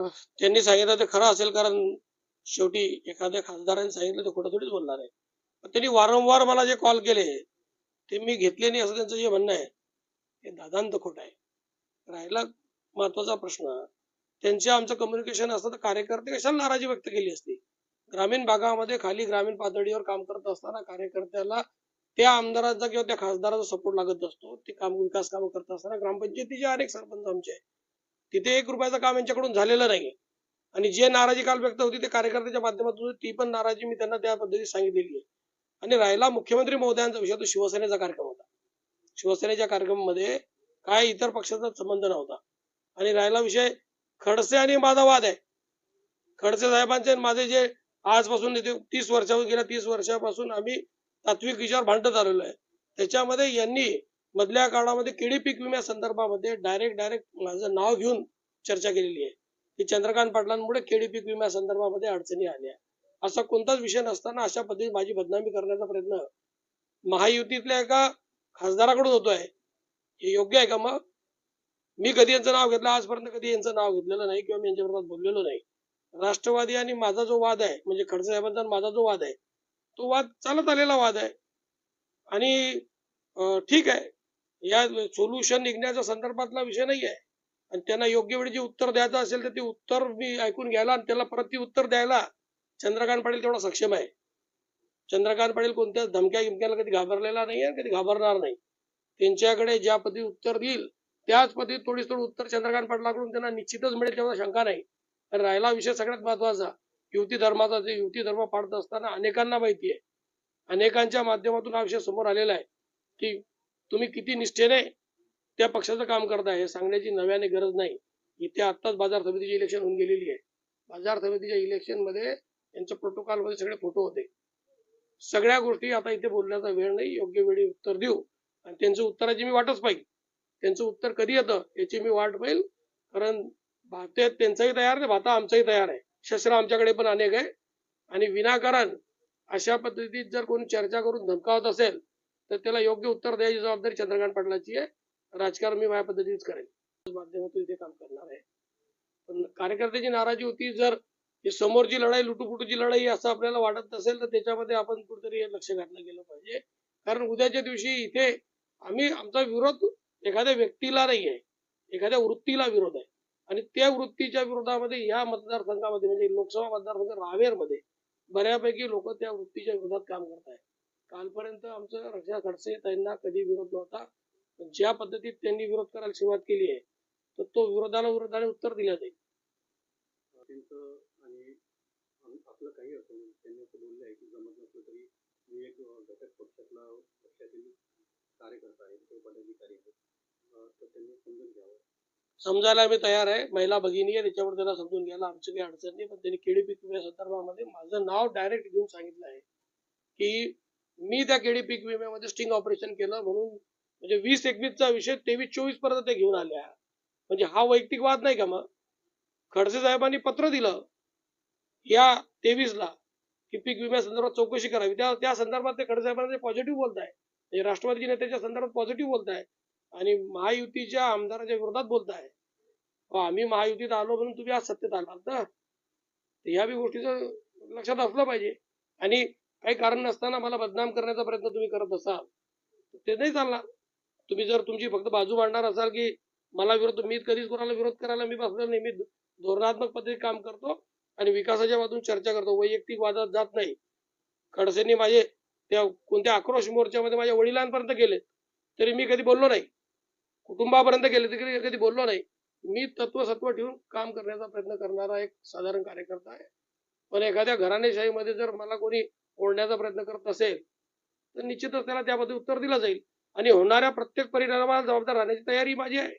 त्यांनी सांगितलं ते खरं असेल कारण शेवटी एखाद्या खासदारांनी सांगितलं ते खोटं थोडीच बोलणार आहे. पण त्यांनी वारंवार मला जे कॉल केले ते मी घेतले नाही असं त्यांचं जे म्हणणं आहे ते दादांत खोटं आहे. राहिला महत्त्वाचा प्रश्न त्यांचे आमचं कम्युनिकेशन असतं तर कार्यकर्ते कशाला नाराजी व्यक्त केली असती? ग्रामीण भागामध्ये खाली ग्रामीण पातळीवर काम करत असताना कार्यकर्त्याला त्या आमदाराचा किंवा त्या खासदाराचा सपोर्ट लागत असतो. ते काम विकास कामं करत असताना ग्रामपंचायतीचे अनेक सरपंच आमचे तिथे एक रुपयाचं काम यांच्याकडून झालेलं नाही आणि जे नाराजी काल व्यक्त होती ते कार्यकर्त्याच्या माध्यमातून ती पण नाराजी मी त्यांना त्या पद्धतीने सांगितलेली आहे. आणि राहिला मुख्यमंत्री महोदयांचा विषय तो शिवसेनेचा कार्यक्रम होता. शिवसेनेच्या कार्यक्रमामध्ये काय इतर पक्षाचा संबंध नव्हता. आणि राहिला विषय खडसे आणि माझा वाद आहे. खडसे साहेबांचे माझे जे आजपासून तीस वर्षावर गेल्या तीस वर्षापासून आम्ही तात्विक विचार भांडत आलेलो आहे. त्याच्यामध्ये यांनी मधल्या काळामध्ये केळी पीक विम्या संदर्भामध्ये डायरेक्ट डायरेक्ट माझं नाव घेऊन चर्चा केलेली आहे. की चंद्रकांत पाटलांमुळे केळी पीक विम्या संदर्भामध्ये अडचणी आल्या. असा कोणताच विषय नसताना अशा पद्धतीने माझी बदनामी करण्याचा प्रयत्न महायुतीतल्या एका खासदाराकडून होतोय. हे योग्य आहे का मग? मी कधी यांचं नाव घेतलं? आजपर्यंत कधी यांचं नाव घेतलेलं नाही किंवा मी यांच्याबरोबर बोललेलो नाही. राष्ट्रवादी आणि माझा जो वाद आहे म्हणजे खडसे साहेबांचा माझा जो वाद आहे तो वाद चालत आलेला वाद आहे. आणि ठीक आहे. या सोल्युशन निघण्याच्या संदर्भातला विषय नाही आहे आणि त्यांना योग्य वेळी जे उत्तर द्यायचं असेल तर ते उत्तर मी ऐकून घ्यायला आणि त्याला परत ती उत्तर द्यायला चंद्रकांत पाटील तेवढा सक्षम आहे. चंद्रकांत पाटील कोणत्या धमक्या गिमक्याला कधी घाबरलेला नाही आणि कधी घाबरणार नाही. त्यांच्याकडे ज्या पद्धती उत्तर देईल त्याच पद्धतीत थोडी थोडी उत्तर चंद्रकांत पाटलाकडून त्यांना निश्चितच मिळेल तेवढा शंका नाही. आणि राहिला विषय सगळ्यात महत्त्वाचा युती धर्माचा जे युती धर्म पाडत असताना अनेकांना माहिती आहे. अनेकांच्या माध्यमातून हा विषय समोर आलेला आहे. की तुम्ही किती निष्ठेने त्या पक्षाचं काम करताय हे सांगण्याची नव्याने गरज नाही. इथे आत्ताच बाजार समितीची इलेक्शन होऊन गेलेली आहे. बाजार समितीच्या इलेक्शनमध्ये यांच्या प्रोटोकॉल सगळे फोटो होते. सगळ्या गोष्टी आता इथे बोलण्याचा वेळ नाही. योग्य वेळी उत्तर देऊ आणि त्यांचं उत्तराची मी वाटच पाहिजे त्यांचं उत्तर कधी येतं याची मी वाट पाहिल. कारण भाते त्यांचाही तयार आहे भाता आमचाही तयार आहे. शस्त्र आमच्याकडे पण अनेक आहे. आणि विनाकारण अशा पद्धतीत जर कोणी चर्चा करून धमकावत असेल तर त्याला योग्य उत्तर द्यायची जबाबदारी चंद्रकांत पाटलाची आहे. राजकारण मी माझ्या पद्धतीनेच करेन. माध्यमातून इथे काम करणार आहे. पण कार्यकर्त्याची नाराजी होती. जर ही समोरची लढाई लुटूपुटूची लढाई असं आपल्याला वाटत असेल तर त्याच्यामध्ये आपण कुठेतरी लक्ष घातलं गेलं पाहिजे. कारण उद्याच्या दिवशी इथे आम्ही आमचा विरोध एखाद्या व्यक्तीला नाही आहे. एखाद्या वृत्तीला विरोध आहे. आणि त्या वृत्तीच्या विरोधामध्ये ह्या मतदारसंघामध्ये म्हणजे लोकसभा मतदारसंघ रावेरमध्ये बऱ्यापैकी लोक त्या वृत्तीच्या विरोधात काम करत आहेत कालपर्यंत आमचं रक्षा खडसे त्यांना कधी विरोध नव्हता. पण ज्या पद्धतीत त्यांनी विरोध करायला सुरुवात केली आहे तर तो विरोधाला विरोधाने उत्तर दिलं जाईल. आणि आपलं काही असं त्यांनी असं बोललं आहे की जमत नसलं तरी मी एक अं, घटक पक्षातला पक्षातील कार्यकर्ता आहे किंवा पदाधिकारी आहे. तर त्यांनी समजून घ्यावं. समजायला आम्ही तयार आहे. महिला भगिनी आहे त्याच्यावर त्याला समजून घ्यायला आमची काही अडचण नाही. पण त्यांनी केळी पीक विम्या संदर्भामध्ये माझं नाव डायरेक्ट घेऊन सांगितलं आहे की मी त्या केळी पीक विम्यामध्ये स्टिंग ऑपरेशन केलं म्हणून म्हणजे वीस एकवीसचा विषय तेवीस चोवीसपर्यंत ते घेऊन आले म्हणजे हा वैयक्तिक वाद नाही का मग? खडसे साहेबांनी पत्र दिलं या तेवीस ला की पीक विम्या संदर्भात चौकशी करावी. त्या त्या संदर्भात ते खडसे साहेबांना पॉझिटिव्ह बोलताय म्हणजे राष्ट्रवादी नेत्याच्या संदर्भात पॉझिटिव्ह बोलताय आणि महायुतीच्या आमदाराच्या विरोधात बोलताय हो, आम्ही महायुतीत आलो म्हणून तुम्ही आज सत्तेत आलात ना? तर ह्या बी गोष्टीचं लक्षात असलं पाहिजे. आणि काही कारण नसताना मला बदनाम करण्याचा प्रयत्न तुम्ही करत असाल ते नाही चालणार. तुम्ही जर तुमची फक्त बाजू मांडणार असाल की मला विरोध मी कधीच कोणाला विरोध करायला मी बसलो नाही. मी धोरणात्मक पद्धतीत काम करतो आणि विकासाच्या बाजून चर्चा करतो. वैयक्तिक वादात जात नाही. खडसेंनी माझे त्या कोणत्या आक्रोश मोर्चामध्ये माझ्या वडिलांपर्यंत गेले तरी मी कधी बोललो नाही. कुटुंबापर्यंत गेले तरी कधी बोललो नाही. मी तत्वसत्व ठेवून काम करण्याचा प्रयत्न करणारा एक साधारण कार्यकर्ता आहे. पण एखाद्या घराणेशाहीमध्ये जर मला कोणी ओढण्याचा प्रयत्न करत असेल तर निश्चितच त्याला त्यामध्ये उत्तर दिलं जाईल. आणि होणाऱ्या प्रत्येक परिणामाला जबाबदार राहण्याची तयारी माझी आहे.